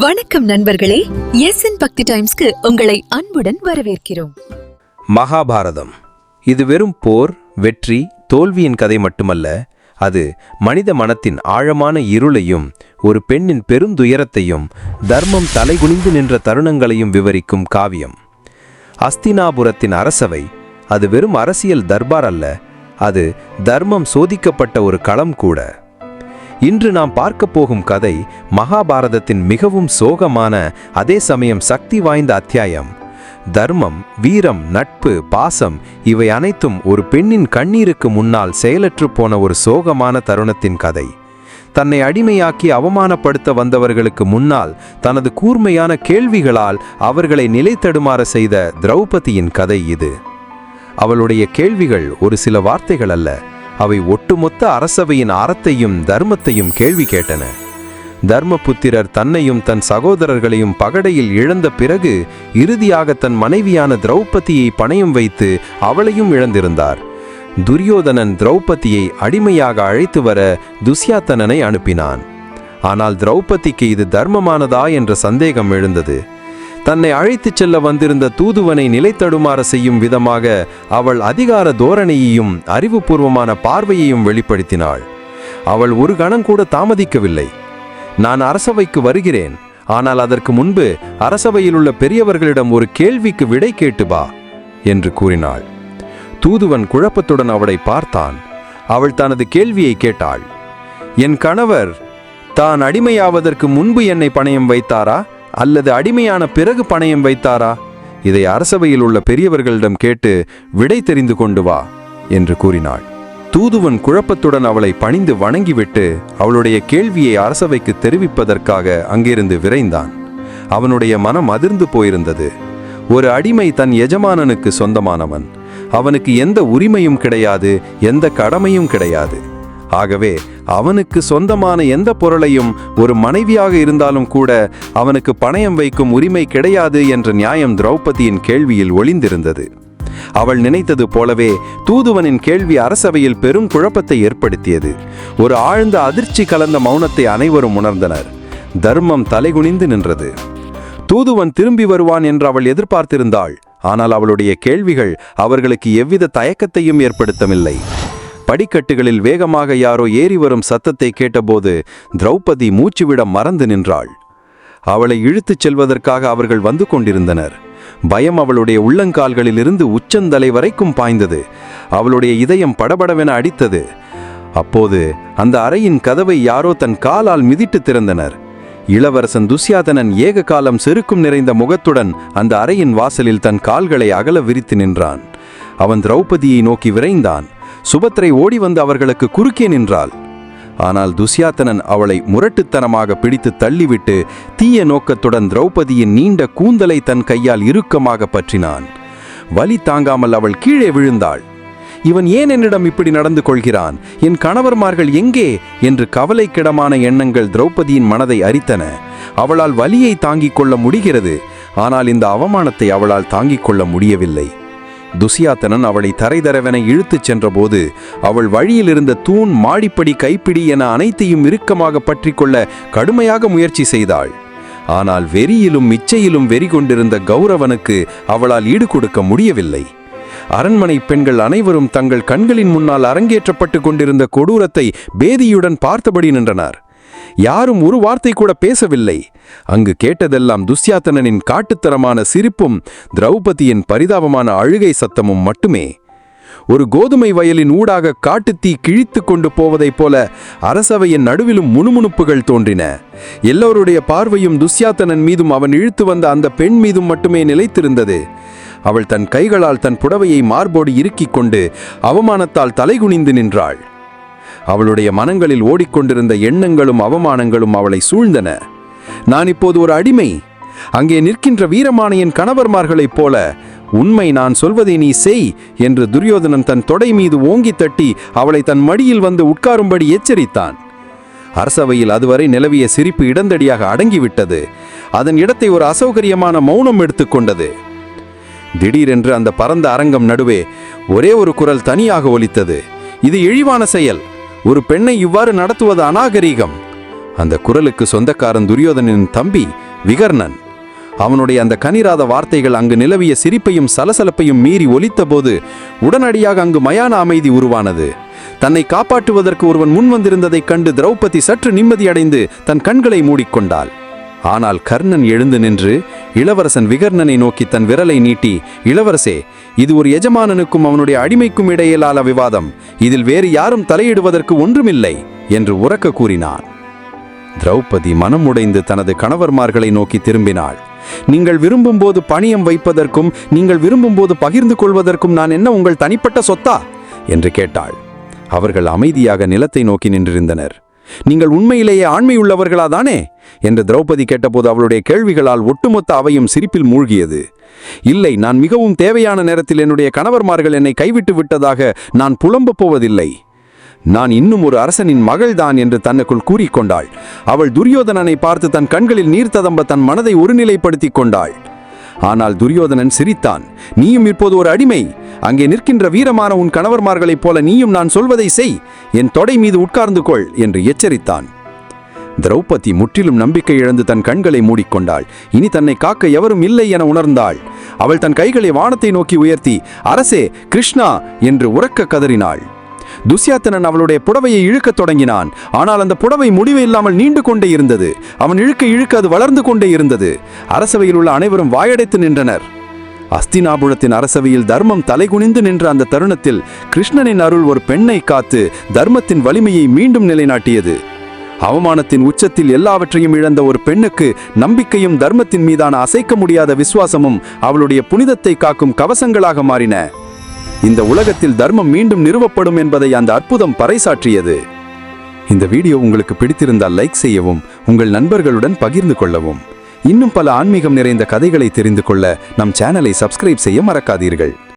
வணக்கம் நண்பர்களே. S N பக்தி டைம்ஸ்க்கு உங்களை அன்புடன் வரவேற்கிறோம். மகாபாரதம். இது வெறும் போர் வெற்றி தோல்வியின் கதை மட்டுமல்ல அது மனித மனத்தின் ஆழமான இருளையும் ஒரு பெண்ணின் பெருந்துயரத்தையும் தர்மம் தலைகுனிந்து நின்ற தருணங்களையும் விவரிக்கும் காவியம். அஸ்தினாபுரத்தின் அரசவை அது வெறும் அரசியல் தர்பார் அல்ல அது தர்மம் சோதிக்கப்பட்ட ஒரு களம் கூட. இன்று நாம் பார்க்க போகும் கதை மகாபாரதத்தின் மிகவும் சோகமான அதே சமயம் சக்தி வாய்ந்த அத்தியாயம். தர்மம் வீரம் நட்பு பாசம் இவை அனைத்தும் ஒரு பெண்ணின் கண்ணீருக்கு முன்னால் செயலற்று போன ஒரு சோகமான தருணத்தின் கதை. தன்னை அடிமையாக்கி அவமானப்படுத்த வந்தவர்களுக்கு முன்னால் தனது கூர்மையான கேள்விகளால் அவர்களை நிலைத்தடுமாற செய்த திரௌபதியின் கதை இது. அவளுடைய கேள்விகள் ஒரு சில வார்த்தைகள் அல்ல அவை ஒட்டுமொத்த அரசவையின் அறத்தையும் தர்மத்தையும் கேள்வி கேட்டன. தர்மபுத்திரர் தன்னையும் தன் சகோதரர்களையும் பகடையில் இழந்த பிறகு இறுதியாக தன் மனைவியான திரௌபதியை பணயம் வைத்து அவளையும் இழந்திருந்தார். துரியோதனன் திரௌபதியை அடிமையாக அழைத்து வர துஸ்யாத்தனனை அனுப்பினான். ஆனால் திரௌபதிக்கு இது தர்மமானதா என்ற சந்தேகம் எழுந்தது. தன்னை அழைத்துச் செல்ல வந்திருந்த தூதுவனை நிலைத்தடுமாற செய்யும் விதமாக அவள் அதிகார தோரணையையும் அறிவுபூர்வமான பார்வையையும் வெளிப்படுத்தினாள். அவள் ஒரு கணம் கூட தாமதிக்கவில்லை. நான் அரசவைக்கு வருகிறேன். ஆனால் அதற்கு முன்பு அரசவையில் உள்ள பெரியவர்களிடம் ஒரு கேள்விக்கு விடை கேட்டு வா என்று கூறினாள். தூதுவன் குழப்பத்துடன் அவளை பார்த்தான். அவள் தனது கேள்வியை கேட்டாள். என் கணவர் தான் அடிமையாவதற்கு முன்பு என்னை பணயம் வைத்தாரா? அல்லது அடிமையான பிறகு பணயம் வைத்தாரா? இதை அரசவையில் உள்ள பெரியவர்களிடம் கேட்டு விடை தெரிந்து கொண்டு வா என்று கூறினாள். தூதுவன் குழப்பத்துடன் அவளை பணிந்து வணங்கிவிட்டு அவளுடைய கேள்வியை அரசவைக்கு தெரிவிப்பதற்காக அங்கிருந்து விரைந்தான். அவனுடைய மனம் அதிர்ந்து போயிருந்தது. ஒரு அடிமை தன் எஜமானனுக்கு சொந்தமானவன். அவனுக்கு எந்த உரிமையும் கிடையாது எந்த கடமையும் கிடையாது. ஆகவே அவனுக்கு சொந்தமான எந்த பொருளையும் ஒரு மனைவியாக இருந்தாலும் கூட அவனுக்கு பணயம் வைக்கும் உரிமை கிடையாது என்ற நியாயம் திரௌபதியின் கேள்வியில் ஒளிந்திருந்தது. அவள் நினைத்தது போலவே தூதுவனின் கேள்வி அரசவையில் பெரும் குழப்பத்தை ஏற்படுத்தியது. ஒரு ஆழ்ந்த அதிர்ச்சி கலந்த மௌனத்தை அனைவரும் உணர்ந்தனர். தர்மம் தலைகுனிந்து நின்றது. தூதுவன் திரும்பி வருவான் என்று அவள் எதிர்பார்த்திருந்தாள். ஆனால் அவளுடைய கேள்விகள் அவர்களுக்கு எவ்வித தயக்கத்தையும் ஏற்படுத்தவில்லை. படிக்கட்டுகளில் வேகமாக யாரோ ஏறி வரும் சத்தத்தை கேட்டபோது திரௌபதி மூச்சுவிட மறந்து நின்றாள். அவளை இழுத்துச் செல்வதற்காக அவர்கள் வந்து கொண்டிருந்தனர். பயம் அவளுடைய உள்ளங்கால்களிலிருந்து உச்சந்தலை வரைக்கும் பாய்ந்தது. அவளுடைய இதயம் படபடவென அடித்தது. அப்போது அந்த அறையின் கதவை யாரோ தன் காலால் மிதிட்டு திறந்தனர். இளவரசன் துஸ்யாதனன் ஏக காலம் செருக்கும் நிறைந்த முகத்துடன் அந்த அறையின் வாசலில் தன் கால்களை அகல விரித்து நின்றான். அவன் திரௌபதியை நோக்கி விரைந்தான். சுபத்திரை ஓடி வந்து அவர்களுக்கு குறுக்கே நின்றாள். ஆனால் துஸ்யாத்தனன் அவளை முரட்டுத்தனமாக பிடித்து தள்ளிவிட்டு தீய நோக்கத்துடன் திரௌபதியின் நீண்ட கூந்தலை தன் கையால் இறுக்கமாக பற்றினான். வலி தாங்காமல் அவள் கீழே விழுந்தாள். இவன் ஏன் என்னிடம் இப்படி நடந்து கொள்கிறான்? என் கணவர்மார்கள் எங்கே? என்று கவலைக்கிடமான எண்ணங்கள் திரௌபதியின் மனதை அரித்தன. அவளால் வலியை தாங்கிக் கொள்ள முடிகிறது. ஆனால் இந்த அவமானத்தை அவளால் தாங்கிக் கொள்ள முடியவில்லை. துசியாத்தனன் அவளை தரைதரவென இழுத்துச் சென்றபோது அவள் வழியில் இருந்த தூண் மாடிப்படி கைப்பிடி என அனைத்தையும் இறுக்கமாக பற்றி கொள்ள கடுமையாக முயற்சி செய்தாள். ஆனால் வெறியிலும் இச்சையிலும் வெறி கொண்டிருந்த கௌரவனுக்கு அவளால் ஈடு கொடுக்க முடியவில்லை. அரண்மனை பெண்கள் அனைவரும் தங்கள் கண்களின் முன்னால் அரங்கேற்றப்பட்டு கொண்டிருந்த கொடூரத்தை பேதியுடன் பார்த்தபடி நின்றனர். யாரும் ஒரு வார்த்தை கூட பேசவில்லை. அங்கு கேட்டதெல்லாம் துஸ்யாத்தனனின் காட்டுத்தரமான சிரிப்பும் திரௌபதியின் பரிதாபமான அழுகை சத்தமும் மட்டுமே. ஒரு கோதுமை வயலின் ஊடாக காட்டுத்தீ கிழித்து கொண்டு போவதைப் போல அரசவையின் நடுவிலும் முணுமுணுப்புகள் தோன்றின. எல்லோருடைய பார்வையும் துஸ்யாத்தனன் மீதும் அவன் இழுத்து வந்த அந்த பெண் மீதும் மட்டுமே நிலைத்திருந்தது. அவள் தன் கைகளால் தன் புடவையை மார்போடு இறுக்கிக் கொண்டு அவமானத்தால் தலைகுனிந்து நின்றாள். அவளுடைய மனங்களில் ஓடிக்கொண்டிருந்த எண்ணங்களும் அவமானங்களும் அவளை சூழ்ந்தன. நான் இப்போது ஒரு அடிமை. அங்கே நிற்கின்ற வீரமானையின் கணவர்மார்களைப் போல உண்மை நான் சொல்வதை நீ செய் என்று துரியோதனன் தன் தொடை மீது ஓங்கி தட்டி அவளை தன் மடியில் வந்து உட்காரும்படி எச்சரித்தான். அரசவையில் அதுவரை நிலவிய சிரிப்பு இடந்தடியாக அடங்கிவிட்டது. அதன் இடத்தை ஒரு அசௌகரியமான மௌனம் எடுத்துக்கொண்டது திடீரென்று அந்த பரந்த அரங்கம் நடுவே ஒரே ஒரு குரல் தனியாக ஒலித்தது. இது இழிவான செயல். ஒரு பெண்ணை இவ்வாறு நடத்துவது அநாகரீகம். அந்த குரலுக்கு சொந்தக்காரன் துரியோதனின் தம்பி விகர்ணன். அவனுடைய அந்த கனிராத வார்த்தைகள் அங்கு நிலவிய சிரிப்பையும் சலசலப்பையும் மீறி ஒலித்தபோது உடனடியாக அங்கு மயான அமைதி உருவானது. தன்னை காப்பாற்றுவதற்கு ஒருவன் முன் வந்திருந்ததைக் கண்டு திரௌபதி சற்று நிம்மதியடைந்து தன் கண்களை மூடிக்கொண்டாள். ஆனால் கர்ணன் எழுந்து நின்று இளவரசன் விகர்ணனை நோக்கி தன் விரலை நீட்டி இளவரசே இது ஒரு எஜமானனுக்கும் அவனுடைய அடிமைக்கும் இடையிலான விவாதம். இதில் வேறு யாரும் தலையிடுவதற்கு ஒன்றுமில்லை என்று உறக்க கூறினான். திரௌபதி மனம் உடைந்து தனது கணவர்மார்களை நோக்கி திரும்பினாள். நீங்கள் விரும்பும்போது பணியம் வைப்பதற்கும் நீங்கள் விரும்பும்போது பகிர்ந்து கொள்வதற்கும் நான் என்ன உங்கள் தனிப்பட்ட சொத்தா? என்று கேட்டாள். அவர்கள் அமைதியாக நிலத்தை நோக்கி நின்றிருந்தனர். நீங்கள் உண்மையிலேயே ஆண்மையுள்ளவர்களாதானே? என்று திரௌபதி கேட்டபோது அவளுடைய கேள்விகளால் ஒட்டுமொத்த அவையும் சிரிப்பில் மூழ்கியது. இல்லை நான் மிகவும் தேவையான நேரத்தில் என்னுடைய கணவர்மார்கள் என்னை கைவிட்டு விட்டதாக நான் புலம்பப் போவதில்லை. நான் இன்னும் ஒரு அரசனின் மகள்தான் என்று தன்னுக்குள் கூறிக்கொண்டாள் அவள் துரியோதனனை பார்த்து தன் கண்களில் நீர் ததம்ப தன் மனதை ஒருநிலைப்படுத்திக் கொண்டாள். ஆனால் துரியோதனன் சிரித்தான். நீயும் இப்போது ஒரு அடிமை. அங்கே நிற்கின்ற வீரமான உன் கணவர்மார்களைப் போல நீயும் நான் சொல்வதை செய். என் தொடை மீது உட்கார்ந்து கொள் என்று எச்சரித்தான். திரௌபதி முற்றிலும் நம்பிக்கை இழந்து தன் கண்களை மூடிக்கொண்டாள். இனி தன்னை காக்க எவரும் இல்லை என உணர்ந்தாள். அவள் தன் கைகளை வானத்தை நோக்கி உயர்த்தி அரசே கிருஷ்ணா! என்று உறக்க கதறினாள். துஷ்யாத்தனன் அவளுடைய புடவையை இழுக்கத் தொடங்கினான். ஆனால் அந்த புடவை முடிவு இல்லாமல் நீண்டு கொண்டே இருந்தது. அவன் இழுக்க இழுக்க அது வளர்ந்து கொண்டே இருந்தது. அரசவையில் உள்ள அனைவரும் வாயடைத்து நின்றனர். அஸ்தினாபுரத்தின் அரசவையில் தர்மம் தலைகுனிந்து நின்ற அந்த தருணத்தில் கிருஷ்ணனின் அருள் ஒரு பெண்ணை காத்து தர்மத்தின் வலிமையை மீண்டும் நிலைநாட்டியது. அவமானத்தின் உச்சத்தில் எல்லாவற்றையும் இழந்த ஒரு பெண்ணுக்கு நம்பிக்கையும் தர்மத்தின் மீதான அசைக்க முடியாத விசுவாசமும் அவளுடைய புனிதத்தை காக்கும் கவசங்களாக மாறின. இந்த உலகத்தில் தர்மம் மீண்டும் நிறுவப்படும் என்பதை அந்த அற்புதம் பறைசாற்றியது. இந்த வீடியோ உங்களுக்கு பிடித்திருந்தால் லைக் செய்யவும் உங்கள் நண்பர்களுடன் பகிர்ந்து கொள்ளவும். இன்னும் பல ஆன்மீகம் நிறைந்த கதைகளை தெரிந்து கொள்ள நம் சேனலை சப்ஸ்கிரைப் செய்ய மறக்காதீர்கள்.